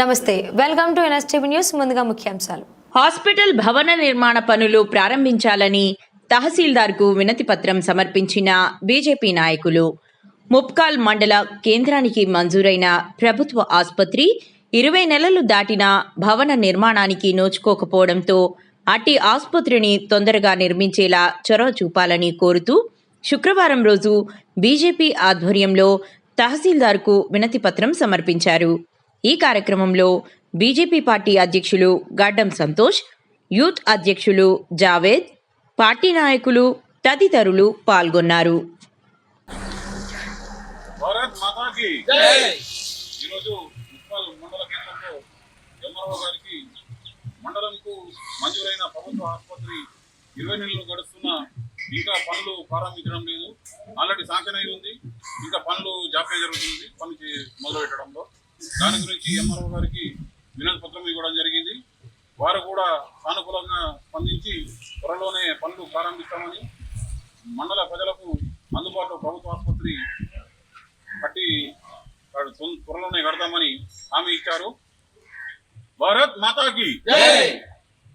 నమస్తే. Welcome to NSTV news ముందుగా ముఖ్యాంశాలు. హాస్పిటల్ భవన నిర్మాణ పనులు ప్రారంభించాలని తహసీల్దార్కు వినతి పత్రం సమర్పించిన బీజేపీ నాయకులు. ముప్కాల్ మండల కేంద్రానికి మంజూరైన ప్రభుత్వ ఆసుపత్రి ఇరవై నెలలు దాటిన భవన నిర్మాణానికి నోచుకోకపోవడంతో అట్టి ఆసుపత్రిని తొందరగా నిర్మించేలా చొరవ చూపాలని కోరుతూ శుక్రవారం రోజు బీజేపీ ఆధ్వర్యంలో తహసీల్దార్కు వినతి పత్రం సమర్పించారు. ఈ కార్యక్రమంలో బీజేపీ పార్టీ అధ్యక్షులు గడ్డం సంతోష్ యూత్ అధ్యక్షులు జావేద్ పార్టీ నాయకులు తదితరులు పాల్గొన్నారు. ఈరోజు ముప్పల్ మండల కేంద్రంలో ఎంఆర్ఓ గారికి మండలంకు మంజూరైన ప్రభుత్వ ఆసుపత్రి ఇరవై నెలలు గడుస్తున్న ఇంకా పనులు ప్రారంభించడం లేదు. ఆల్రెడీ శాంక్షన్ అయి ఉంది. ఇంకా పనులు జాప్యం జరుగుతుంది పని మొదలు పెట్టడంలో దాని గురించి ఎంఆర్ఓ గారికి వినతి పత్రం ఇవ్వడం జరిగింది. వారు కూడా సానుకూలంగా స్పందించి త్వరలోనే పనులు ప్రారంభిస్తామని మండల ప్రజలకు అందుబాటులో ప్రభుత్వ ఆసుపత్రి కట్టి త్వరలోనే కడతామని హామీ ఇచ్చారు. భారత్ మాతాకి